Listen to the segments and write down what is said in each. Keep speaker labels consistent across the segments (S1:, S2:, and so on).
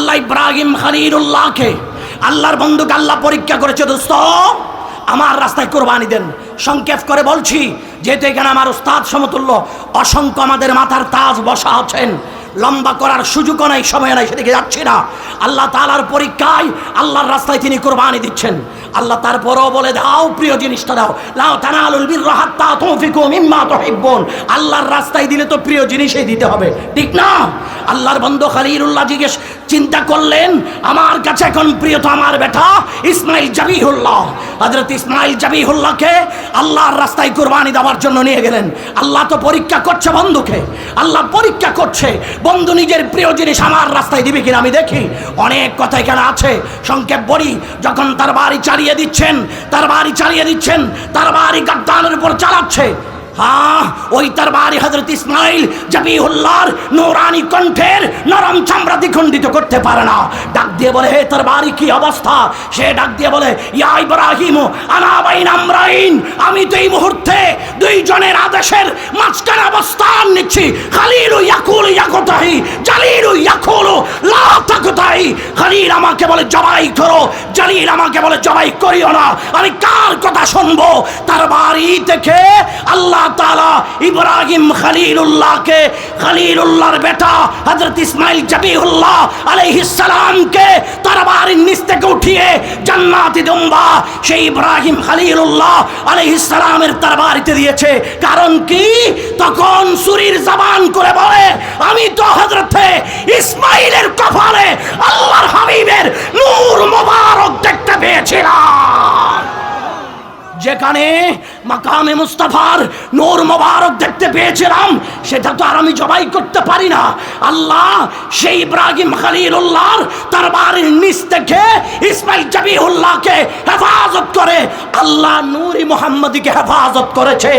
S1: আল্লাহ ইব্রাহিম খালিলুল্লাহকে আল্লাহর বন্ধুকে আল্লাহ পরীক্ষা করেছে, দোস্ত। আমার রাস্তায় কোরবানি দেন। সংক্ষেপ করে বলছি, যেহেতু এখানে আমার উস্তাদ সমতুল্য, অসংখ্য আমাদের মাথার তাজ বসা আছেন। লম্বা করার সুযোগও নাই, সময় নাই, সেদিকে যাচ্ছি না। আল্লাহ তালার পরীক্ষায় আল্লাহর রাস্তায় তিনি কোরবানি দিচ্ছেন। আল্লাহ তারপরও বলে দাও, প্রিয় জিনিসটা দাও। লাও তানালুল আল্লাহর রাস্তায় দিলে তো প্রিয় জিনিসই দিতে হবে। ঠিক না? আল্লাহর বন্ধু খলিলুল্লাহ জিজ্ঞেস চিন্তা করলেন, আমার কাছে এখন প্রিয় তো আমার বেটা ইসমাইল জাবিহুল্লাহ। হযরত ইসমাইল জাবিহুল্লাহকে আল্লাহর রাস্তায় কুরবানি দেওয়ার জন্য নিয়ে গেলেন। আল্লাহ তো পরীক্ষা করছে বন্ধুকে, আল্লাহ পরীক্ষা করছে, বন্ধু নিজের প্রিয় জিনিস আমার রাস্তায় দিবে কিনা আমি দেখি। অনেক কথা এখানে আছে, সংক্ষেপ বলি। যখন তার বাড়ি চালিয়ে দিচ্ছেন, তার বাড়ি চালিয়ে দিচ্ছেন, তার বাড়ি গাদ্দানের উপর চালাচ্ছে হ্যাঁ ওই তার বাড়ি হজরত ইসমাইল জাবিহুল্লাহর নোরানি কণ্ঠের নরম চামড়া দ্বিখণ্ডিত করতে পারে না। ডাক দিয়ে বলে, হে তার বাড়ি কি অবস্থা? সে ডাক দিয়ে বলে, ইয়া ইব্রাহিম, আনা বাইন আমরাইন, আমি তো এই মুহূর্তে দুইজনের আদেশের মাঝখানে অবস্থান নিচ্ছি। খালিলু ইয়াকুল ইয়াকুতাহি, জালিলু ইয়াকুলু লা তাকুতাহি। খালিল আমাকে বলে, জবাই করো। জালিল আমাকে বলে, জবাই করিও না। আমি কার কথা শুনব? তার বাড়ি থেকে আল্লাহ তাআলা ইব্রাহিম খলিলুল্লাহকে, খলিলুল্লাহর বেটা হযরত ইসমাইল জাবিহুল্লাহ আলাইহিস সালামকে তার নিচ থেকে উঠিয়ে জান্নাতি দুম্বা সেই ইব্রাহিম খলিলুল্লাহ আলাইহিস সালামের তার বাড়িতে দিয়েছে। কারণ কি? তখন সুরির জবান করে বলে, আমি তো হযরতে ইসমাইলের কপালে আল্লাহর হাবিবের নূর মোবারক দেখতে পেয়েছিলাম। যেখানে মাকামে মুস্তাফার নূর মোবারক দেখতে পেয়েছিলাম, সেটা তো আর আমি জবাই করতে পারি না। আল্লাহ সেই ইব্রাহিম খালিলুল্লাহর তার বাড়ির নিচ থেকে ইসমাইল জাবিহুল্লাহকে হেফাজত করে, আল্লাহ নূরি মোহাম্মদীকে হেফাজত করেছে।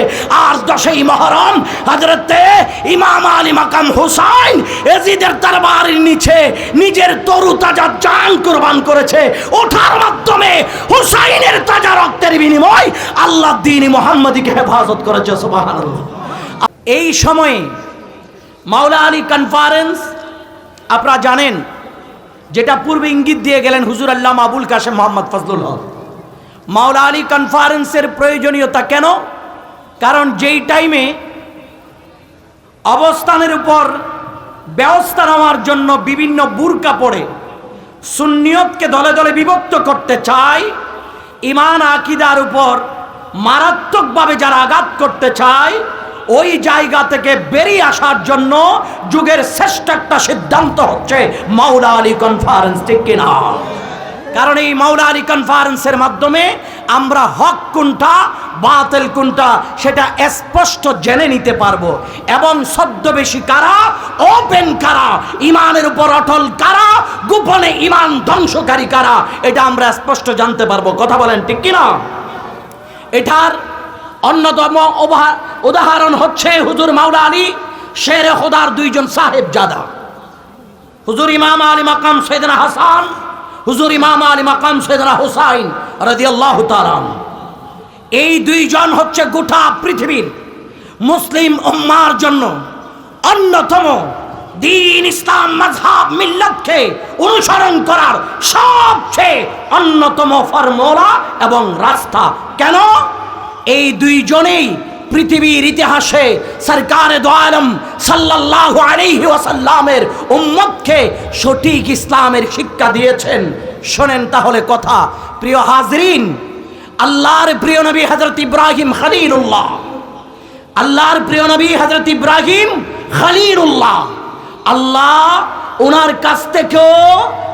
S1: আর দশই মহরম হজরতে ইমাম আলী মাকাম হুসাইন এজিদের তার বাড়ির নিচে নিজের তরু তাজা জান কোরবান করেছে। ওঠার মাধ্যমে হুসাইনের তাজা রক্তের বিনিময় আল্লাহ দিন মোহাম্মদীকে হেফাজত করেছে সুবহানাল্লাহ। এই সময়ে মাওলা আলী কনফারেন্স আপনারা জানেন, যেটা পূর্বে ইঙ্গিত দিয়ে গেলেন হুজুর আল্লাহ আবুল কাশেম মোহাম্মদ ফজলুল হক। মাওলা আলী কনফারেন্সের প্রয়োজনীয়তা কেন? কারণ যেই টাইমে অবস্থানের উপর ব্যবস্থা নেওয়ার জন্য বিভিন্ন বুরকা পড়ে সুন্নিয়তকে দলে দলে বিভক্ত করতে চায় ইমান আকিদার উপর মারাত্মকভাবে যারা আঘাত করতে চায়, ওই জায়গা থেকে বেরিয়ে আসার জন্য যুগের শ্রেষ্ঠ একটা সিদ্ধান্ত হচ্ছে মাওলা আলী কনফারেন্স ঠিক কিনা? কারণ এই মাওলা আলী কনফারেন্সের মাধ্যমে আমরা হক কোনটা, বাতিল কোনটা, সেটা স্পষ্ট জেনে নিতে পারব। এবং ছদ্মবেশী কারা? ওপেন কারা? ইমানের উপর অটল কারা? গোপনে ইমান ধ্বংসকারী কারা? এটা আমরা স্পষ্ট জানতে পারব। কথা বলেন, ঠিক কিনা? এটার অন্যতম উদাহরণ হচ্ছে হুজুর মাওলা আলী, শের খোদার দুইজন সাহেব জাদা হুজুর ইমাম আলী মাকাম সৈদনা হাসান হুজুর ইমাম আলী মাকাম সৈদনা হুসাইন রাদিয়াল্লাহু তাআলা এই দুইজন হচ্ছে গোটা পৃথিবীর মুসলিম উম্মার জন্য অন্যতম দিন ইসলাম মাযহাব মিল্লাতকে অনুসরণ করার সবচেয়ে অন্যতম ফর্মুলা এবং রাস্তা। কেন? এই দুইজনেই পৃথিবীর ইতিহাসে সরকারে দোয়ালম সাল্লাল্লাহু আলাইহি ওয়াসাল্লামের উম্মতকে সঠিক ইসলামের শিক্ষা দিয়েছেন। শোনেন তাহলে কথা। প্রিয় হাজরিন, আল্লাহর প্রিয় নবী হযরত ইব্রাহিম খলিলুল্লাহ, আল্লাহর প্রিয় নবী হযরত ইব্রাহিম খলিলুল্লাহ, আল্লাহ ওনার কাছ থেকেও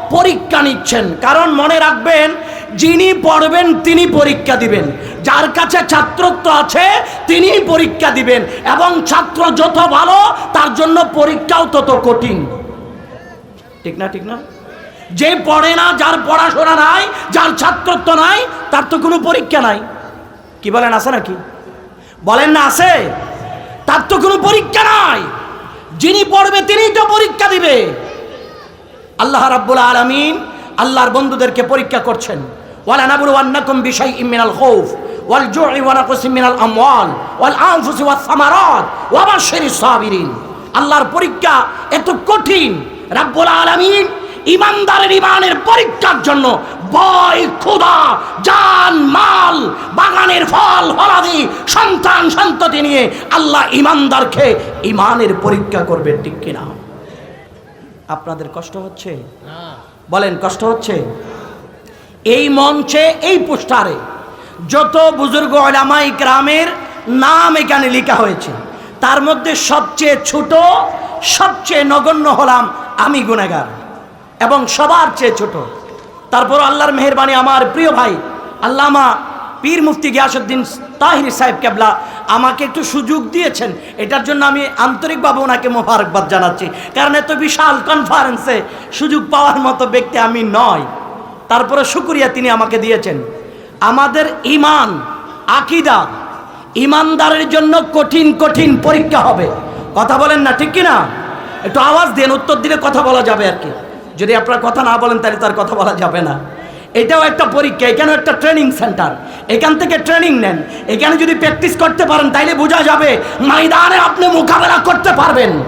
S1: পরীক্ষা নিচ্ছেন। কারণ মনে রাখবেন, যিনি পড়বেন তিনি পরীক্ষা দিবেন। যার কাছে ছাত্রত্ব আছে তিনি পরীক্ষা দিবেন। এবং ছাত্র যত ভালো, তার জন্য পরীক্ষাও তত কঠিন। ঠিক না ঠিক না? যে পড়ে না, যার পড়াশোনা নাই, যার ছাত্রত্ব নাই, তার তো কোনো পরীক্ষা নাই। কি বলেন, আছে নাকি? বলেন না, আছে? তার তো কোনো পরীক্ষা নাই। যিনি পড়বে তিনি তো পরীক্ষা দিবে। আল্লাহ রাব্বুল আলামিন আল্লাহর বন্ধুদেরকে পরীক্ষা করছেন। ওয়ালা নাবুলু আন্নাকুম বিশাইইম মিনাল খাউফ আল্লাহর পরীক্ষা এত কঠিন। রাব্বুল আলামিন ইমানদারের ইমানের পরীক্ষার জন্য বয় ক্ষুধা জান মাল বাগানের ফল ফলাদি সন্তান সন্ততি নিয়ে আল্লাহ ইমানদারকে ইমানের পরীক্ষা করবে ঠিক কিনা? আপনাদের কষ্ট হচ্ছে? বলেন কষ্ট হচ্ছে? এই মঞ্চে এই পোস্টারে যত বুজুর্গ ওলামাই গ্রামের নাম এখানে লেখা হয়েছে, তার মধ্যে সবচেয়ে ছোট, সবচেয়ে নগণ্য হলাম আমি গুনেগার এবং সবার চেয়ে ছোট। তারপর আল্লাহর মেহরবানি আমার প্রিয় ভাই, আল্লামা পীর মুফতি গিয়াসুদ্দিন তাহির সাহেব কেবলা আমাকে একটু সুযোগ দিয়েছেন, এটার জন্য আমি আন্তরিকভাবে ওনাকে মোবারকবাদ জানাচ্ছি। কারণ এত বিশাল কনফারেন্সে সুযোগ পাওয়ার মতো ব্যক্তি আমি নয়। তারপরে শুক্রিয়া তিনি আমাকে দিয়েছেন। আমাদের ইমান, আকিদা ইমানদারের জন্য কঠিন কঠিন পরীক্ষা হবে। কথা বলেন না, ঠিক কি না একটু আওয়াজ দেন, উত্তর দিলে কথা বলা যাবে আর কি। যদি আপনার কথা না বলেন, তাহলে তার কথা বলা যাবে না। এটাও একটা পরীক্ষা, এখানেও একটা ট্রেনিং সেন্টার। এখান থেকে ট্রেনিং নেন। এখানে যদি প্র্যাকটিস করতে পারেন, তাইলে বোঝা যাবে, ময়দানে আপনি মোকাবেলা করতে পারবেন।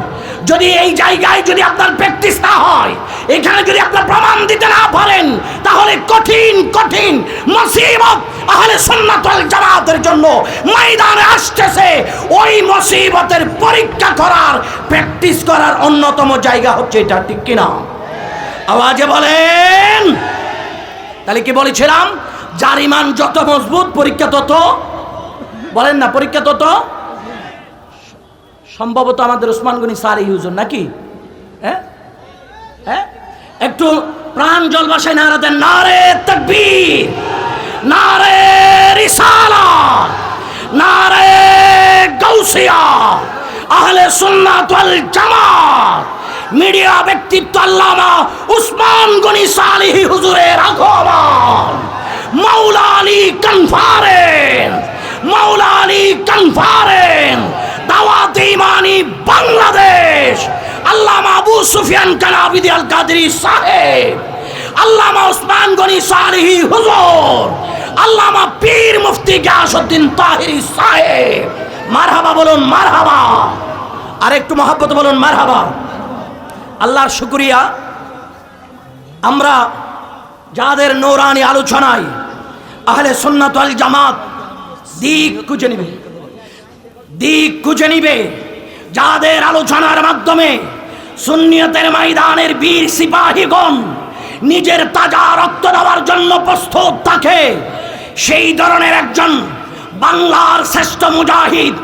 S1: যদি এই জায়গায় যদি আপনার প্র্যাকটিস না হয়, এখানে যদি আপনার প্রমাণ দিতে না পারেন, তাহলে কঠিন কঠিন মুসিবত আহলে সুন্নাত ওয়াল জামাতের জন্য ময়দানে আসতেছে। ওই মুসিবতের পরীক্ষা করার প্র্যাকটিস করার অন্যতম জায়গা হচ্ছে এটা, ঠিক কিনা? আওয়াজে বলেন। তাহলে কি বলেছিলাম? যার ইমান যত মজবুত, পরীক্ষা তত, বলেন না, পরীক্ষা তত সম্ভবত আমাদের ওসমান গনি সারি হুজুর নাকি? হ্যাঁ? হ্যাঁ? একটু প্রাণ জল বাসায় নারা দেন। নারে তকবীর, নারে রিসালা নারে গৌসিয়া আহলে সুন্নাত ওয়াল জামাত, মিডিয়া ব্যক্তিত্ব আল্লামা উসমান গনি সালিহি হুজুরের আগমন। মাওলা আলী কনফারেন্স মাওলা আলী কনফারেন্স দাওয়াত ইমানি বাংলাদেশ। আল্লামা আবু সুফিয়ান কানাবিদি আল কাদরি সাহেব। আল্লামা উসমান গনি সালিহি হুজুর। আল্লামা পীর মুফতি গিয়াসউদ্দিন তাহিরি সাহেব। মারহাবা বলুন মারহাবা। আর একটু মহাব্বত বলুন মারহাবা। আল্লাহর শুক্রিয়া। আমরা যাদের নৌরানি আলোচনায় আহলে সুন্নাত আল জামাত দিক খুঁজে নিবে। দিক খুঁজে নিবে। যাদের আলোচনার মাধ্যমে সুন্নিয়তের ময়দানের বীর সিপাহীগণ নিজের তাজা রক্ত দেওয়ার জন্য প্রস্তুত থাকে, সেই ধরনের একজন বাংলার শ্রেষ্ঠ মুজাহিদ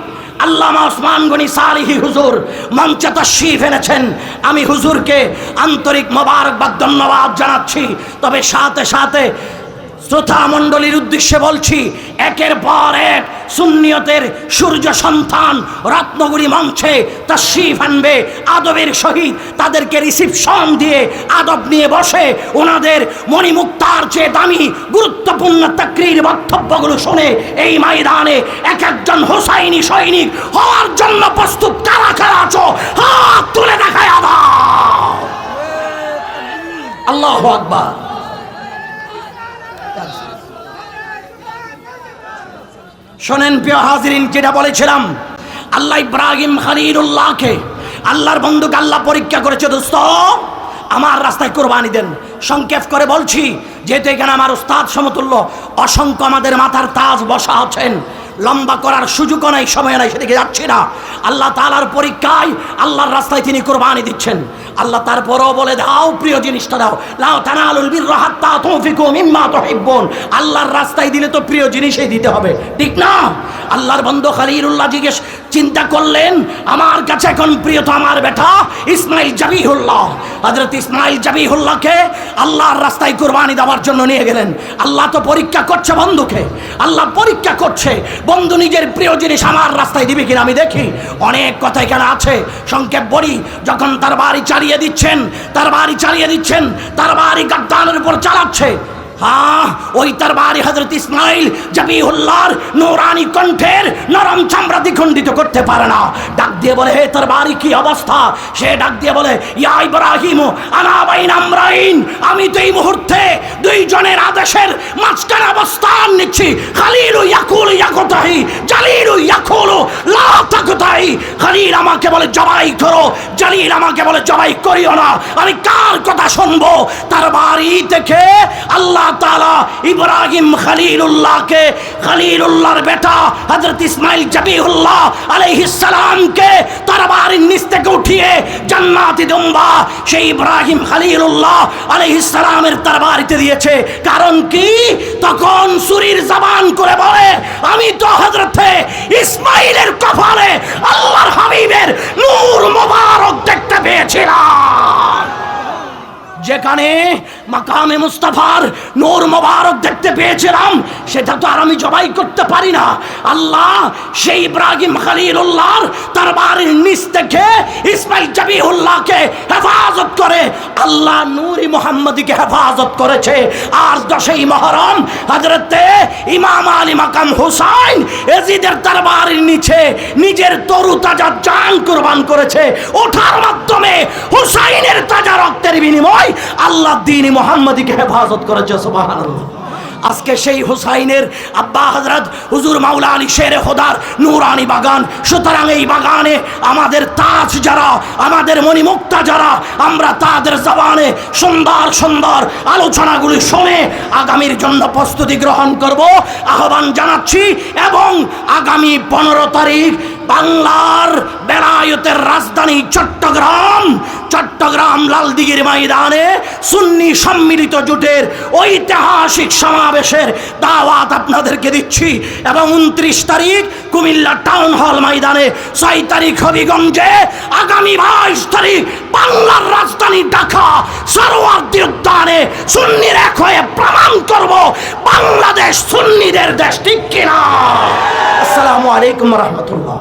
S1: আল্লামা ওসমান গনি সালিহি হুজুর মঞ্চে তশরিফ এনেছেন। আমি হুজুরকে আন্তরিক মোবারকবাদ, ধন্যবাদ জানাচ্ছি। তবে সাথে সাথে শ্রোতা মণ্ডলীর উদ্দেশ্যে বলছি, একের পর এক সুন্নিয়তের সূর্য সন্তান রত্নগুড়ি মঞ্চে তশরিফ আনবে, আদবের সহিত তাদেরকে রিসিপশন দিয়ে আদব নিয়ে বসে ওনাদের মণিমুক্তার চেয়ে দামি গুরুত্বপূর্ণ তাকরির বক্তব্যগুলো শুনে এই ময়দানে এক একজন হোসাইনি সৈনিক হওয়ার জন্য প্রস্তুত কারা কারা আছো? হাত তুলে দেখায় দাও আল্লাহ আকবার। শোনেন প্রিয় হাজিরিন, যেটা বলেছিলাম, আল্লাহ ইব্রাহিম খালিলুল্লাহকে আল্লাহর বন্ধুকে আল্লাহ পরীক্ষা করেছে, দোস্ত, আমার রাস্তায় কোরবানি দেন। সংক্ষেপ করে বলছি, যেহেতু এখানে আমার উস্তাদ সমতুল্য, অসংখ্য আমাদের মাথার তাজ বসা আছেন, লম্বা করার সুযোগও নাই, সময় নাই, সেদিকে যাচ্ছি না। আল্লাহ তালার পরীক্ষায়, আল্লাহর রাস্তায় তিনি কোরবানি দিচ্ছেন। আল্লাহ তারপরও বলে দাও, প্রিয় জিনিসটা দাও। লাও তানালুল বীর রাহাত্তা তৌফিকুম মিম্মা তুহিব্বুন। আল্লাহর রাস্তায় দিলে তো প্রিয় জিনিসই দিতে হবে। ঠিক না? আল্লাহর বন্ধ খালিরুল্লাহ জিজ্ঞেস চিন্তা করলেন, আমার কাছে এখন প্রিয় তো আমার বেটা ইসমাইল জাবিহুল্লাহ হযরত ইসমাইল জাবিহুল্লাহকে আল্লাহর রাস্তায় কোরবানি দেওয়ার জন্য নিয়ে গেলেন। আল্লাহ তো পরীক্ষা করছে বন্ধুকে, আল্লাহ পরীক্ষা করছে। বন্ধু নিজের প্রিয় জিনিস আমার রাস্তায় দিবে কিনা আমি দেখি। অনেক কথা এখানে আছে, সংক্ষেপ বলি। যখন তার বাড়ি চালিয়ে দিচ্ছেন, তার বাড়ি চালিয়ে দিচ্ছেন, তার বাড়ি গাদ্দানের উপর চালাচ্ছে হ্যাঁ ওই তার বাড়ি হজরত ইসমাইল জাবিহুল্লাহর নোরানি কণ্ঠের নরম চামড়া দ্বিখণ্ডিত করতে পারে না। ডাক দিয়ে বলে, হে তার বাড়ি কি অবস্থা? সে ডাক দিয়ে বলে, ইয়া ইব্রাহিম আনাবাইন আমরাইন, আমি তো এই মুহূর্তে আদেশের অবস্থান নিচ্ছি। খালিল ইয়াকুল ইয়াকতাহি, জালিল লা খালিল আমাকে বলে, জবাই করো। জালিল আমাকে বলে, জবাই করিও না। আমি কার কথা শুনব? তার বাড়ি থেকে আল্লাহ তাআলা ইব্রাহিম খালিলুল্লাহকে, খালিলুল্লাহর বেটা হযরত ইসমাইল জাবিহুল্লাহ আলাইহিস সালামকে তার বাড়ির নিচ থেকে উঠিয়ে জান্নাতি দুম্বা সেই ইব্রাহিম খালিলুল্লাহ আলাইহিস সালামের তার বাড়িতে দিয়েছে। কারণ কি? তখন সুরির জবান করে বলে, আমি তো হযরতে ইসমাইলের কপালে আল্লাহর হাবিবের নূর মোবারক দেখতে পেয়েছিলাম যেখানে মাকামে মুস্তাফার নূর মোবারক দেখতে পেয়েছিলাম, সেটা তো আর আমি জবাই করতে পারি না। আল্লাহ সেই ইব্রাহিম খালিলুল্লাহর তার বাড়ির নিচ থেকে ইসমাইল জাবিউল্লাহকে হেফাজত করে, আল্লাহ নূরি মোহাম্মদীকে হেফাজত করেছে। আর দশই মহরম হজরতে ইমাম আলী মাকাম হুসাইন এজিদের তার বাড়ির নিচে নিজের তরু তাজা জান কোরবান করেছে। ওঠার মাধ্যমে হুসাইনের তাজা রক্তের বিনিময় আল্লাহ দিন মোহাম্মদীকে হেফাজত করেছে, সুবহানাল্লাহ। আজকে সেই হুসাইনের আব্বা হজরত হুজুর মাওলা আলী শেরে হোদার নুরানি বাগান। সুতরাং এই বাগানে আমাদের তাজ যারা, আমাদের মণিমুক্তা যারা, আমরা তাদের জবানে সুন্দর সুন্দর আলোচনাগুলি শুনে আগামীর জন্য প্রস্তুতি গ্রহণ করব, আহ্বান জানাচ্ছি এবং আগামী পনেরো তারিখ বাংলার বেলায়তের রাজধানী চট্টগ্রাম চট্টগ্রাম লালদিগির ময়দানে সুন্নি সম্মিলিত জোটের ঐতিহাসিক সমাবেশের দাওয়াত আপনাদেরকে দিচ্ছি এবং উনত্রিশ তারিখ কুমিল্লা টাউন হল ময়দানে ছয় তারিখ হবিগঞ্জে আগামী বাইশ তারিখ বাংলার রাজধানী ঢাকা সরোয়ার্দী উদ্যানে সুন্নির এক হয়ে প্রমাণ করব বাংলাদেশ সুন্নিদের দেশ, ঠিক কিনা? আসসালামু আলাইকুম রহমতুল্লাহ।